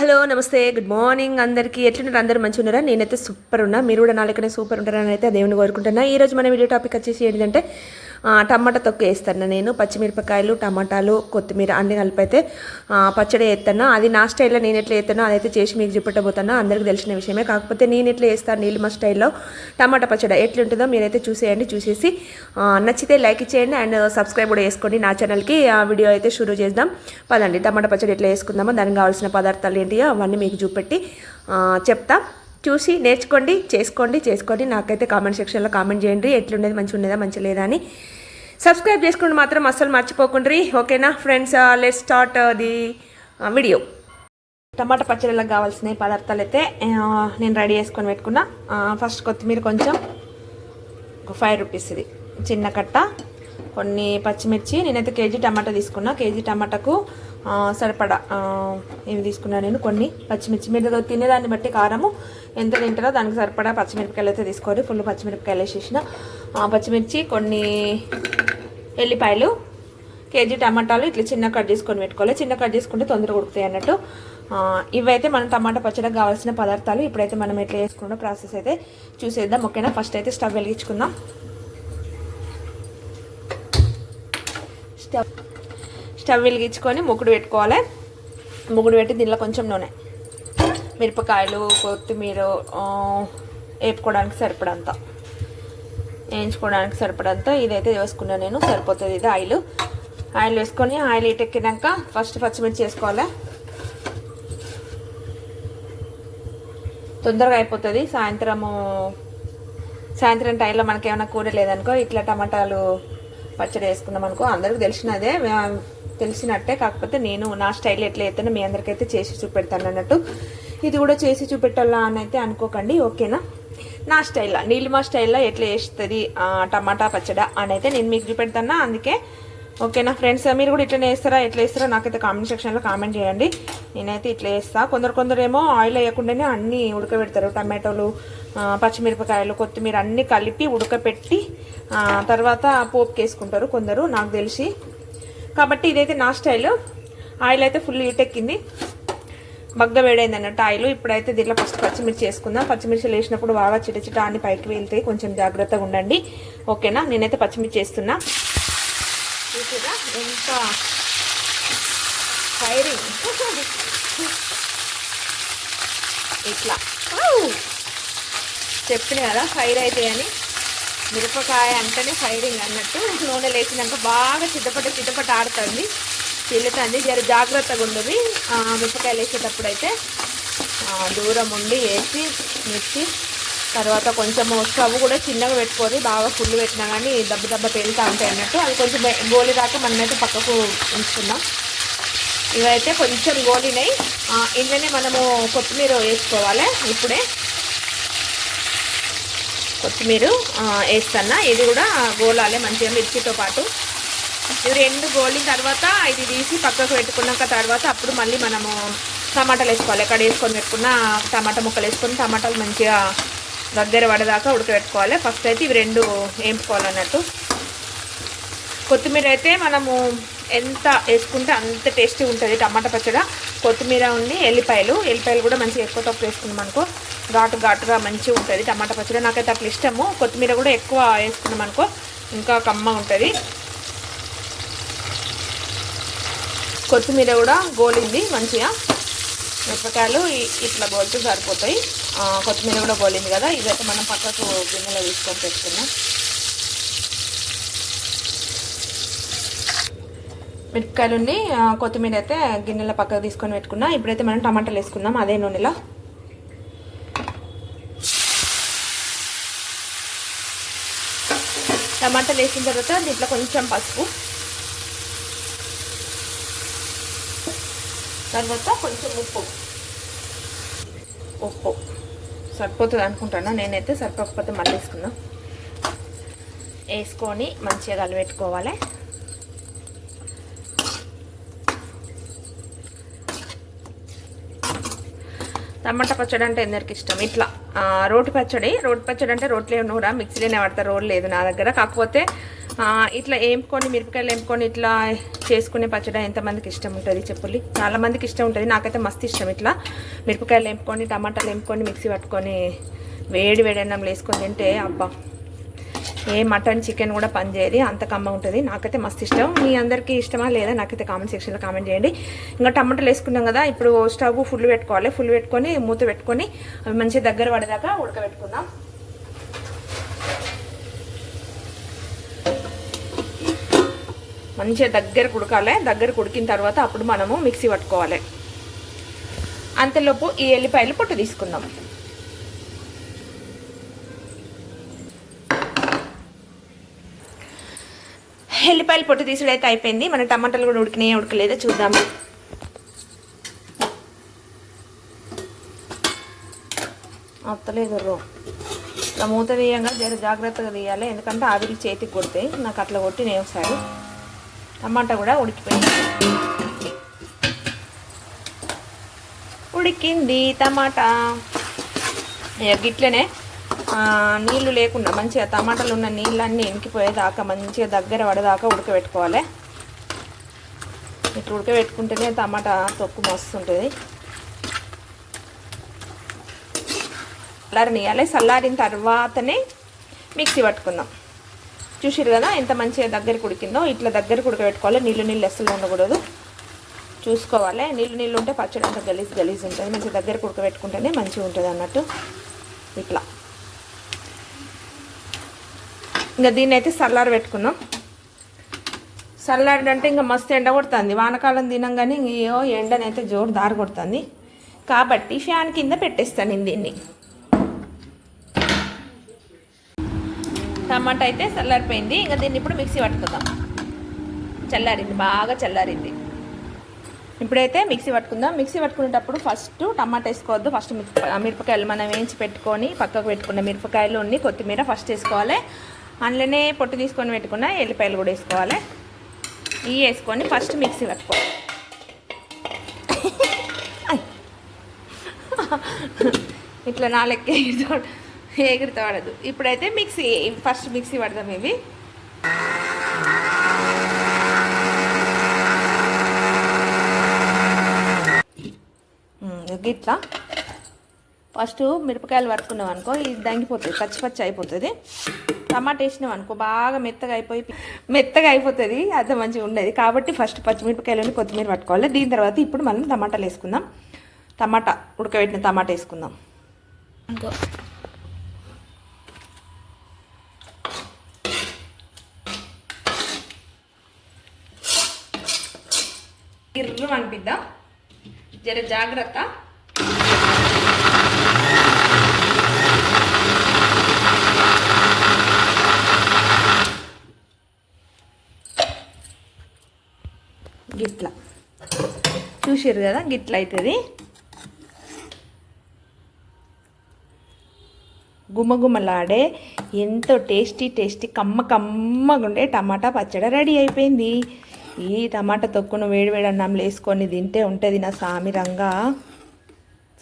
Hello నమస్తే. Good morning అందరికీ. ఎట్లున్నారు? అందరూ మంచిగా ఉన్నారా నేనైతే సూపర్ ఉన్నా. మీరు కూడా నాలుగునే సూపర్ ఉంటారని అయితే దేవుని కోరుకుంటున్నా. ఈ రోజు మన వీడియో టాపిక్ వచ్చేసి ఏంటంటే టమాటా తొక్కు వేస్తాను నేను పచ్చిమిరపకాయలు టమాటాలు కొత్తిమీర అన్ని కలిపి అయితే పచ్చడి వేస్తాను. అది నా స్టైల్లో నేను ఎట్లా వేస్తానో అదైతే చేసి మీకు చూపెట్టబోతాను. అందరికీ తెలిసిన విషయమే. కాకపోతే నేను ఎట్లా వేస్తాను నీళ్ళు మా స్టైల్లో? టమాటా పచ్చడి ఎట్లుంటుందో మీరైతే చూసేయండి చూసేసి నచ్చితే లైక్ ఇచ్చేయండి అండ్ సబ్స్క్రైబ్ కూడా చేసుకోండి నా ఛానల్కి. ఆ వీడియో అయితే షురూ చేద్దాం. పదండి టమాటా పచ్చడి ఎట్లా వేసుకుందామో దానికి కావాల్సిన పదార్థాలు ఏంటియో అవన్నీ మీకు చూపెట్టి ఆ, చెప్తా. చూసి నేర్చుకోండి చేసుకోండి చేసుకోండి. నాకైతే కామెంట్ సెక్షన్లో కామెంట్ చేయండి. ఎట్లుండేది మంచిగా ఉండేదా మంచి లేదా అని. సబ్స్క్రైబ్ చేసుకోండి మాత్రం అస్సలు మర్చిపోకుండ్రి. ఓకేనా friends let start the video టమాటా పచ్చడిలకు కావాల్సిన పదార్థాలు అయితే uh, నేను రెడీ చేసుకొని పెట్టుకున్నా. Uh, ఫస్ట్ కొత్తిమీర కొంచెం. ఒక ఫైవ్ రూపీస్ ఇది. చిన్న కట్ట. కొన్ని పచ్చిమిర్చి. నేనైతే కేజీ టమాటా తీసుకున్నా. కేజీ టమాటాకు సరిపడా ఏమి ఇవి తీసుకున్నా నేను కొన్ని పచ్చిమిర్చి. మీరు తినేదాన్ని బట్టి కారము ఎంత తింటారో దానికి సరిపడా పచ్చిమిరపకాయలు అయితే తీసుకోవాలి. ఫుల్ పచ్చిమిరపకాయలు వేసేసిన. పచ్చిమిర్చి కొన్ని ఎల్లిపాయలు కేజీ టమాటాలు ఇట్లా చిన్న కట్ చేసుకొని పెట్టుకోవాలి. చిన్న కట్ చేసుకుంటే తొందరగా ఉడుకుతాయి అన్నట్టు. ఇవైతే మనం టమాటా పచ్చడికి కావాల్సిన పదార్థాలు ఇప్పుడైతే మనం ఎట్లా చేసుకుంటాం ప్రాసెస్ అయితే చూసేద్దాం. ఓకేనా? ఫస్ట్ అయితే స్టవ్ వెలిగించుకుందాం స్టవ్ స్టవ్ వెలిగించుకొని ముగ్గుడు పెట్టుకోవాలి. ముగ్గుడు పెట్టి దీనిలో కొంచెం నూనె. మిరపకాయలు కొత్తిమీర వేపుకోవడానికి సరిపడంత. వేయించుకోవడానికి సరిపడంత. ఇదైతే వేసుకున్నాను నేను సరిపోతుంది ఇది ఆయిల్. ఆయిల్ వేసుకొని ఆయిల్ ఎక్కినాక ఫస్ట్ పచ్చిమిర్చి వేసుకోవాలి. తొందరగా అయిపోతుంది. సాయంత్రము సాయంత్రం టైంలో మనకి ఏమైనా కూర లేదనుకో ఇట్లా టమాటాలు పచ్చడి వేసుకున్నాం అనుకో అందరికి తెలిసినదే తెలిసినట్టే కాకపోతే నేను నా స్టైల్ ఎట్లా అయితే మీ అందరికైతే చేసి చూపెడతాను అన్నట్టు. ఇది కూడా చేసి చూపెట్టాలా అని అయితే అనుకోకండి ఓకేనా? నా స్టైల్లో నీలిమా స్టైల్లో ఎట్లా వేస్తుంది టమాటా పచ్చడి అని అయితే నేను మీకు చూపెడతాను? అందుకే ఓకేనా ఫ్రెండ్స్ మీరు కూడా ఇట్లనే వేస్తారా ఎట్లా వేస్తారా నాకైతే కామెంట్ సెక్షన్లో కామెంట్ చేయండి. నేనైతే ఇట్లా వేస్తా కొందరు కొందరు ఏమో ఆయిల్ వేయకుండానే అన్నీ ఉడకబెడతారు. టమాటోలు పచ్చిమిరపకాయలు కొత్తిమీర అన్నీ కలిపి ఉడకపెట్టి తర్వాత పోపుకి వేసుకుంటారు కొందరు నాకు తెలిసి. కాబట్టి ఇదైతే నా స్టైల్. ఆయిల్ అయితే ఫుల్ హీట్ ఎక్కింది. బగ్గ వేడైంది అన్నట్టు ఆయిల్ ఇప్పుడైతే దీంట్లో ఫస్ట్ పచ్చిమిర్చి వేసుకుందాం. పచ్చిమిర్చి వేసినప్పుడు బాగా చిట చిట అని పైకి వెళ్తే కొంచెం జాగ్రత్తగా ఉండండి. ఓకేనా నేనైతే పచ్చిమిర్చి వేస్తున్నా. చూసారా ఎంత ఫైరింగ్ ఇట్లా. చెప్పిన కదా ఫైర్ అవుతాయని మిరపకాయ అంటేనే ఫైరింగ్ అన్నట్టు. నూనె లేచినాక బాగా చిట్టపట్ట చిట్టపట్ట ఆడుతుంది. చిల్లుతుంది. జర జాగ్రత్తగా ఉండదు. మిరపకాయలు వేసేటప్పుడు అయితే దూరం ఉండి వేసి మిర్చి తర్వాత కొంచెం స్టవ్ కూడా చిన్నగా పెట్టుకొని బాగా ఫుల్ పెట్టినా కానీ దెబ్బ దెబ్బ పేలుతూ ఉంటాయి అన్నట్టు. అది కొంచెం గోలి దాకా మనమైతే పక్కకు ఉంచుకుందాం. ఇవైతే కొంచెం గోలినాయి ఇందులోనే మనము కొత్తిమీర వేసుకోవాలి ఇప్పుడే. కొత్తిమీర ఆ, వేస్తున్నా. ఇది కూడా గోలాలి మంచిగా మిర్చితో పాటు. ఇవి రెండు గోలిన తర్వాత ఇది తీసి పక్కకు పెట్టుకున్నాక తర్వాత అప్పుడు మళ్ళీ మనము టమాటాలు వేసుకోవాలి. ఎక్కడ వేసుకొని పెట్టుకున్న టమాటా ముక్కలు వేసుకొని టమాటాలు మంచిగా దగ్గర పడేదాకా ఉడకబెట్టుకోవాలి. ఫస్ట్ అయితే ఇవి రెండు వేయించుకోవాలన్నట్టు. కొత్తిమీర అయితే మనము ఎంత వేసుకుంటే అంత టేస్టీ ఉంటుంది టమాటా పచ్చడి. కొత్తిమీర ఉండి ఎల్లిపాయలు. ఎల్లిపాయలు కూడా మంచిగా ఎక్కువ తక్కువ వేసుకున్నాం అనుకో ఘాటు ఘాటుగా మంచిగా ఉంటుంది టమాటా పచ్చడి. నాకైతే అట్లా ఇష్టము. కొత్తిమీర కూడా ఎక్కువ వేసుకున్నాం అనుకో ఇంకా కమ్మ ఉంటుంది. కొత్తిమీర కూడా గోలింది మంచిగా. మిరపకాయలు ఇట్లా గోలితే సరిపోతాయి. కొత్తిమీర కూడా గోలింది కదా ఇదైతే మనం పక్కకు గిన్నెలో తీసుకొని పెట్టుకున్నాం మిరపకాయలు ఆ, కొత్తిమీర అయితే గిన్నెలో పక్కకు తీసుకొని పెట్టుకున్నా. ఇప్పుడైతే మనం టమాటాలు వేసుకుందాం అదే నూనెలో. టమాటాలు వేసిన తర్వాత దీంట్లో కొంచెం పసుపు. తర్వాత కొంచెం ఉప్పు. ఉప్పు సరిపోతుంది అనుకుంటాను? నేనైతే సరిపోకపోతే మళ్ళీ వేసుకున్నా వేసుకొని మంచిగా కలిపెట్టుకోవాలి టమాటా పచ్చడి అంటే అందరికి ఇష్టం. ఇట్లా రోటి పచ్చడి రోటి పచ్చడి అంటే రోట్లో కూడా మిక్సీలోనే పడతారు రోడ్ లేదు నా దగ్గర. కాకపోతే ఇట్లా ఏంపుకొని మిరపకాయలు ఏంపుకొని ఇట్లా చేసుకునే పచ్చడి ఎంతమందికి ఇష్టం ఉంటుంది చెప్పుల్లి చాలామందికి ఇష్టం ఉంటుంది. నాకైతే మస్తు ఇష్టం ఇట్లా. మిరపకాయలు ఏంపుకొని టమాటాలు ఏంపుకొని మిక్సీ పట్టుకొని వేడి వేడి అన్నం వేసుకొని తింటే అబ్బా ఏ మటన్ చికెన్ కూడా పనిచేయదు. అంత కమ్మ ఉంటుంది. నాకైతే మస్తు ఇష్టం. మీ అందరికీ ఇష్టమా లేదా నాకైతే కామెంట్ సెక్షన్లో కామెంట్ చేయండి. ఇంకా టమాటాలు వేసుకున్నాం కదా ఇప్పుడు స్టవ్ ఫుల్ పెట్టుకోవాలి. ఫుల్ పెట్టుకొని మూత పెట్టుకొని అవి మంచిగా దగ్గర పడేదాకా ఉడకబెట్టుకుందాం. మంచిగా దగ్గర ఉడకాలి దగ్గర ఉడికిన తర్వాత అప్పుడు మనము మిక్సీ పట్టుకోవాలి. అంతలోపు ఈ ఎల్లిపాయలు పొట్టు తీసుకుందాం. ఎల్లిపాయలు పొట్టు తీసుడైతే అయిపోయింది. మన టమాటాలు కూడా ఉడికినాయి ఉడకలేదో చూద్దాము. అత్తలేదు రో ఇట్లా మూత తీయంగా జర జాగ్రత్తగా తీయాలి. ఎందుకంటే ఆవిరి చేతికి కొడతాయి. నాకు అట్లా కొట్టి నేను ఒకసారి టమాటా కూడా ఉడికిపోయింది. ఉడికింది టమాటా. ఇక గిట్లనే నీళ్ళు లేకుండా మంచిగా టమాటాలు ఉన్న నీళ్ళన్నీ ఎనికిపోయేదాకా మంచిగా దగ్గర పడేదాకా ఉడకబెట్టుకోవాలి. ఇట్లా ఉడకబెట్టుకుంటేనే టమాటా తొక్కు మస్తుంటుంది. చల్లారనియాలి చల్లారిన తర్వాతనే మిక్సీ పట్టుకుందాం. చూసారు కదా ఎంత మంచిగా దగ్గరికి ఉడికిందో ఇట్లా దగ్గరికి ఉడకబెట్టుకోవాలి నీళ్ళు నీళ్ళు అస్సలు ఉండకూడదు. చూసుకోవాలి. నీళ్ళు నీళ్ళు ఉంటే పచ్చడి అంతా గలీజ్ గలీజ్ ఉంటుంది. మంచిగా దగ్గర ఉడకబెట్టుకుంటేనే మంచిగా ఉంటుంది అన్నట్టు. ఇట్లా. ఇంకా దీన్ని అయితే చల్లారి పెట్టుకున్నాం అంటే ఇంకా మస్తు ఎండ కొడుతుంది. వానకాలం తినంగానే ఇంకో ఎండనైతే జోరు దారి కొడుతుంది కాబట్టి ఫ్యాన్ కింద పెట్టేస్తాను నేను దీన్ని. టమాటా అయితే చల్లారిపోయింది. ఇంకా దీన్ని ఇప్పుడు మిక్సీ పట్టుకుందాం. చల్లారింది బాగా చల్లారింది. ఇప్పుడైతే మిక్సీ పట్టుకుందాం. మిక్సీ పట్టుకునేటప్పుడు ఫస్ట్ టమాటా వేసుకోవద్దు. ఫస్ట్ మిరపకాయలు మనం వేయించి పెట్టుకొని పక్కకు పెట్టుకున్న మిరపకాయలు ఉన్ని కొత్తిమీర ఫస్ట్ వేసుకోవాలి. అందులోనే పొట్టు తీసుకొని పెట్టుకున్న ఎల్లిపాయలు కూడా వేసుకోవాలి. ఇవి వేసుకొని ఫస్ట్ మిక్సీ పట్టుకోవాలి. ఇట్లా నాలుగు ఎగురుతో పడదు ఇప్పుడైతే మిక్సీ ఫస్ట్ మిక్సీ పడదాం ఇవి. ఇట్లా. ఫస్ట్ మిరపకాయలు పట్టుకున్నాం అనుకో ఇది దంగిపోతుంది పచ్చి పచ్చి అయిపోతుంది. టమాటా వేసినాం అనుకో బాగా మెత్తగా అయిపోయి మెత్తగా అయిపోతుంది అంత మంచిగా ఉండేది. కాబట్టి ఫస్ట్ పచ్చిమిరపకాయలని కొత్తిమీర పట్టుకోవాలి. దీని తర్వాత ఇప్పుడు మనం టమాటాలు వేసుకుందాం. టమాటా ఉడకబెట్టిన టమాటా వేసుకుందాం. ఇంకో. ఇర్రు అనిపిద్దాం? జర జాగ్రత్త. గిట్ల. చూసారు కదా గిట్ల అవుతుంది గుమగుమలాడే ఎంతో టేస్టీ టేస్టీ కమ్మ కమ్మగా ఉండే టమాటా పచ్చడి రెడీ అయిపోయింది. ఈ టమాటా తొక్కును వేడివేడి అన్నంలో వేసుకొని తింటే ఉంటుంది నా సామిరంగా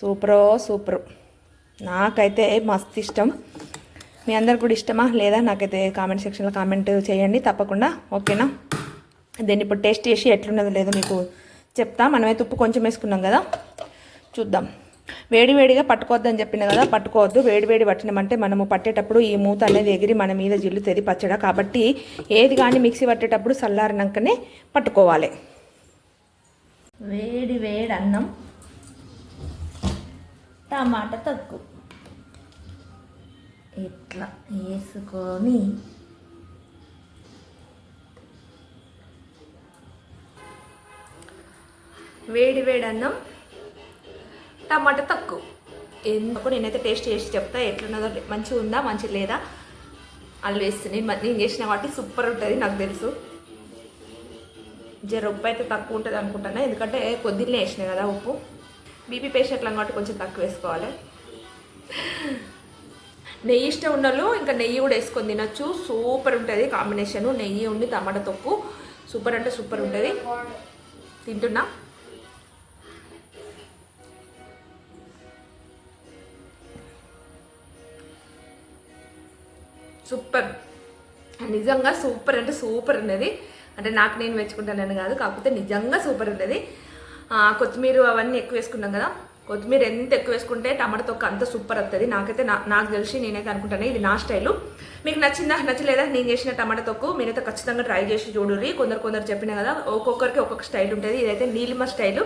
సూపరో సూపర్. నాకైతే మస్తు ఇష్టం. మీ అందరు కూడా ఇష్టమా లేదా? నాకైతే కామెంట్ సెక్షన్లో కామెంట్ చేయండి తప్పకుండా. ఓకేనా? దీన్ని ఇప్పుడు టేస్ట్ చేసి ఎట్లున్నదో లేదో మీకు చెప్తా. మనమైతే ఉప్పు కొంచెం వేసుకున్నాం కదా. చూద్దాం. వేడివేడిగా పట్టుకోవద్దని చెప్పిన కదా పట్టుకోవద్దు. వేడివేడి వేడి పట్టినామంటే మనము పట్టేటప్పుడు ఈ మూత అనేది ఎగిరి మన మీద జిల్లుతుంది పచ్చడ. కాబట్టి ఏది కానీ మిక్సీ పట్టేటప్పుడు చల్లారినాకనే పట్టుకోవాలి. వేడి వేడి అన్నం టమాటా తక్కువ. ఇట్లా వేసుకొని వేడి వేడి అన్నం టమాటా తక్కువ. ఎందుకు నేనైతే టేస్ట్ చేసి చెప్తా ఎట్లున్నదో మంచిగా ఉందా మంచిగా లేదా ఆల్వేస్ నేను నేను చేసిన వాటి సూపర్ ఉంటుంది నాకు తెలుసు. జర ఉప్పు అయితే తక్కువ ఉంటుంది అనుకుంటున్నా ఎందుకంటే పొద్దున్నే వేసిన కదా ఉప్పు. బీపీ పేషెంట్లం కాబట్టి కొంచెం తక్కువ వేసుకోవాలి. నెయ్యి ఇష్టం ఉన్నోళ్ళు ఇంకా నెయ్యి కూడా వేసుకొని తినొచ్చు. సూపర్ ఉంటుంది కాంబినేషన్. నెయ్యి ఉండి టమాటా తొక్కు. సూపర్ అంటే సూపర్ ఉంటుంది. తింటున్నా? సూపర్. నిజంగా సూపర్ అంటే సూపర్ ఉన్నది అంటే నాకు నేను మెచ్చుకుంటానని కాదు కాకపోతే నిజంగా సూపర్ ఉన్నది కొత్తిమీర అవన్నీ ఎక్కువ వేసుకున్నాం కదా. కొత్తిమీర ఎంత ఎక్కువ వేసుకుంటే టమాటా తొక్క అంత సూపర్ వస్తుంది నాకైతే నా నాకు తెలిసి నేనైతే అనుకుంటాను ఇది నా స్టైలు. మీకు నచ్చిందా? నచ్చలేదా? నేను చేసిన టమాటా తొక్కు మీరైతే ఖచ్చితంగా ట్రై చేసి చూడుర్రి. కొందరు కొందరు చెప్పిన కదా ఒక్కొక్కరికి ఒక్కొక్క స్టైల్ ఉంటుంది. ఇదైతే నీలిమ స్టైలు.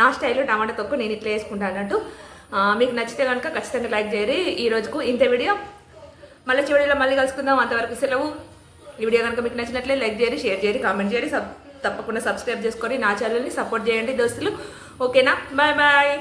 నా స్టైలు టమాటా తొక్కు నేను ఇట్లా వేసుకుంటాను అన్నట్టు. మీకు నచ్చితే కనుక ఖచ్చితంగా లైక్ చేయరు ఈ రోజుకు ఇంత వీడియో. మళ్ళీ చివరిలో మళ్ళీ కలుసుకుందాం. అంతవరకు సెలవు. ఈ వీడియో కనుక మీకు నచ్చినట్లే లైక్ చేయరి షేర్ చేయండి కామెంట్ చేయండి సబ్ తప్పకుండా సబ్స్క్రైబ్ చేసుకొని నా ఛానల్ని సపోర్ట్ చేయండి దోస్తులు. ఓకేనా? Bye bye.